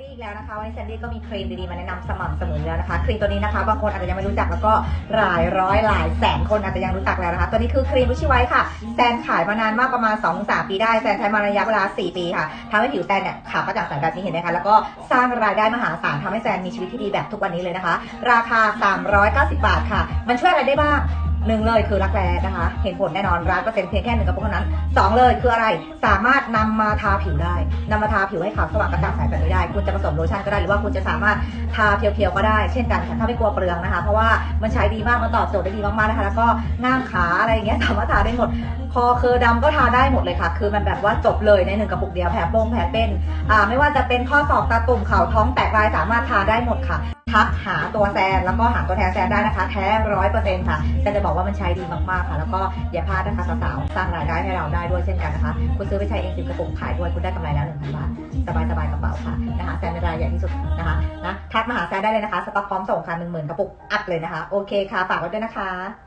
ดี้อีกแล้วนะคะวันนี้แซนดี้ก็มีครีมดีๆมาแนะนำสม่ำเสมอแล้วนะคะครีมตัวนี้นะคะบางคนอาจจะยังไม่รู้จักแล้วก็หลายร้อยหลายแสนคนอาจจะยังรู้จักแล้วนะคะ ตัวนี้คือครีมรุชิไว้ค่ะแซนขายมานานมากประมาณ2-3ปีได้แซนใช้มาระยะเวลา 4 ปีค่ะทำให้ผิวแซนเนี่ยขาวกระจ่างใสแบบนี้เห็นไหมคะแล้วก็สร้างรายได้มหาศาลทำให้แซนมีชีวิตที่ดีแบบทุกวันนี้เลยนะคะ ราคา 390 บาทค่ะ มันช่วยอะไรได้บ้าง หนึ่งเลยคือรักแร้นะคะ เห็นผลแน่นอนร้อยเปอร์เซ็นต์เพียงแค่หนึ่งกระปุกเท่านั้นสองเลยคืออะไรสามารถนำมาทาผิวได้นำมาทาผิวให้ขาวสว่างกระจ่างใสแบบนี้ได้ คุณจะผสมโลชั่นก็ได้หรือว่าคุณจะสามารถทาเพียวๆก็ได้เช่นกันค่ะถ้าไม่กลัวเปลืองนะคะ เพราะว่ามันใช้ดีมากมันตอบโจทย์ได้ดีมากๆนะคะ แล้วก็ง่ามขาอะไรอย่างเงี้ยสามารถทาได้หมดคอเคอดำก็ทาได้หมดเลยค่ะ คือมันแบบว่าจบเลยในหนึ่งกระปุกเดียวแผลโป้งแผลเป็นอ่าไม่ว่าจะเป็นข้อศอกตาตุ่มเข่าท้องแตกลายสามารถทาได้หมดค่ะ ทักหาตัวแซนแล้วก็หาตัวแทนแซนได้นะคะ แท้ร้อยเปอร์เซ็นต์ค่ะแซนจะบอกว่ามันใช้ดีมากๆค่ะ แล้วก็อย่าพลาดนะคะสาวๆสร้างรายได้ให้เราได้ด้วยเช่นกันนะคะ คุณซื้อไปใช้เองสิบกระปุกขายด้วยคุณได้กำไรแล้วหนึ่งพันบาทสบายสบายๆกระเป๋าค่ะนะคะแซนเป็นรายใหญ่ที่สุดนะคะนะทักมาหาแซนได้เลยนะคะสต็อกพร้อมส่งค่ะหนึ่งหมื่นกระปุกอัพเลยนะคะ โอเคค่ะฝากไว้ด้วยนะคะ